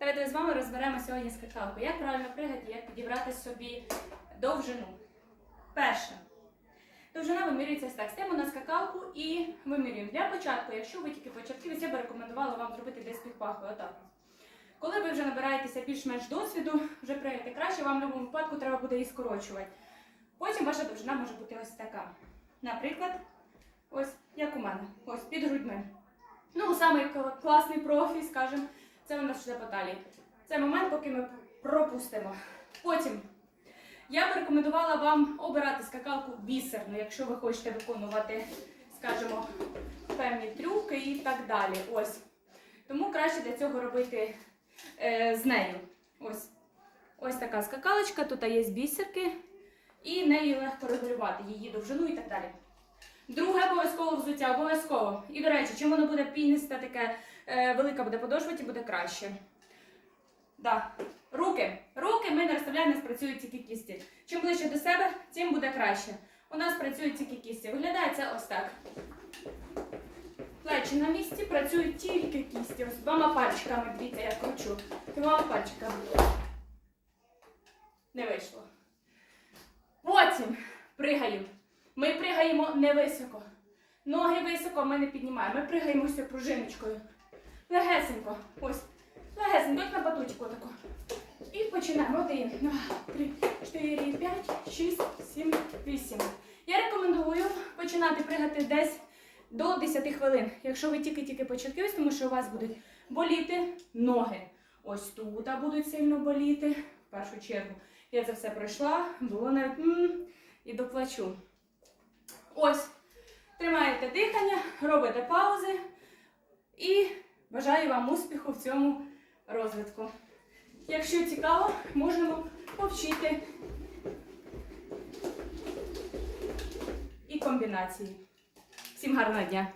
Давайте з вами розберемо сьогодні скакалку. Як правильно пригати, як підібрати собі довжину. Перше. Довжина вимірюється так. Стаємо на скакалку і вимірюємо. Для початку, якщо ви тільки початківець, я би рекомендувала вам зробити десь під пахою. Отак. Коли ви вже набираєтеся більш-менш досвіду, вже пригаєте краще, вам в будь-якому випадку треба буде її скорочувати. Потім ваша довжина може бути ось така. Наприклад, ось як у мене, ось під грудьми. Ну, самий класний профі, скажімо, це у нас вже по талії. Це момент, поки ми пропустимо. Потім я б рекомендувала вам обирати скакалку бісерну, якщо ви хочете виконувати, скажімо, певні трюки і так далі. Ось. Тому краще для цього робити е, з нею. Ось. Ось така скакалочка, тут є бісерки, і нею легко регулювати її довжину і так далі. Друге обов'язково взуття, обов'язково. І до речі, чим воно буде пінисте, таке велика буде подошва, тим буде краще. Да. Руки. Руки ми не розставляємо, у нас працюють тільки кісті. Чим ближче до себе, тим буде краще. У нас працюють тільки кісті. Виглядає це ось так. Плечі на місці, працюють тільки кісті. Ось двома пальчиками, дивіться, я кручу. Двома пальчиками. Не вийшло. Потім пригаємо. Ми пригаємо не високо. Ноги високо ми не піднімаємо. Ми пригаємося пружиночкою. Легесенько. Ось. Легесенько, як на батутику тако. І починаємо. Один, два, три, чотири, п'ять, шість, сім, вісім. Я рекомендую починати пригати десь до 10 хвилин. Якщо ви тільки-тільки початківець, тому що у вас будуть боліти ноги. Ось тут будуть сильно боліти. В першу чергу. Я це все пройшла, було навіть м, і доплачу. Ось. Тримаєте дихання, робите паузи і бажаю вам успіху в цьому розвитку. Якщо цікаво, можемо повчити і комбінації. Всім гарного дня!